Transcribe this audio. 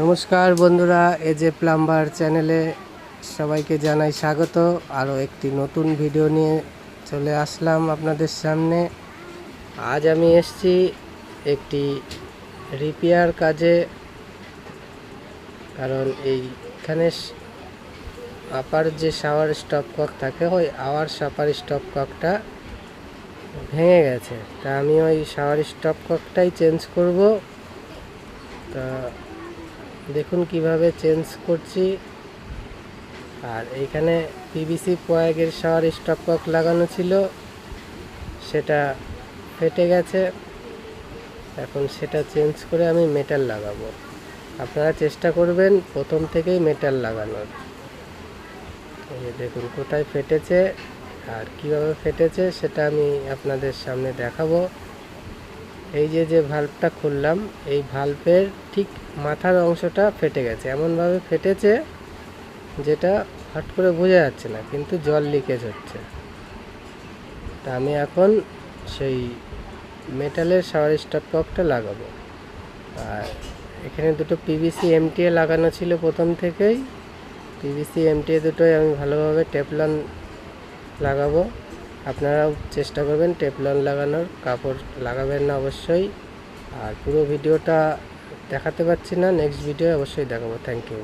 নমস্কার বন্ধুরা এ যে প্লাম্বার চ্যানেলে সবাইকে জানাই স্বাগত। আরও একটি নতুন ভিডিও নিয়ে চলে আসলাম আপনাদের সামনে। আজ আমি এসছি একটি রিপেয়ার কাজে, কারণ এইখানে আপার যে শাওয়ার স্টপ কক থাকে, ওই আওয়ার শাপার স্টপ ককটা ভেঙে গেছে। তা আমি ওই শাওয়ার স্টপ ককটাই চেঞ্জ করব। তা দেখুন কীভাবে চেঞ্জ করছি। আর এইখানে পিভিসি পয়েগের শাওয়ার স্টপ কক লাগানো ছিল। সেটা ফেটে গেছে। এখন সেটা চেঞ্জ করে আমি মেটাল লাগাবো। আপনারা চেষ্টা করবেন প্রথম থেকেই মেটাল লাগানোর। দেখুন কোথায় ফেটেছে আর কীভাবে ফেটেছে সেটা আমি আপনাদের সামনে দেখাবো। এই যে যে ভাল্বটা খুললাম, এই ভাল্বের ঠিক মাথার অংশটা ফেটে গেছে। এমনভাবে ফেটেছে যেটা হট করে বোঝা যাচ্ছে না, কিন্তু জল লিকেজ হচ্ছে। তা আমি এখন সেই মেটালের শাওয়ার স্টপ ককটা লাগাবো। আর এখানে দুটো পিভিসি এমটিএ লাগানো ছিল প্রথম থেকেই। পিভিসি এমটিএ দুটোই আমি ভালোভাবে টেপলন লাগাবো। আপনারাও চেষ্টা করবেন টেপলন লাগানোর, কাপড় লাগাবেন না অবশ্যই। আর পুরো ভিডিওটা দেখাতে পারছি না নেক্সট ভিডিও অবশ্যই দেখাবো। Thank you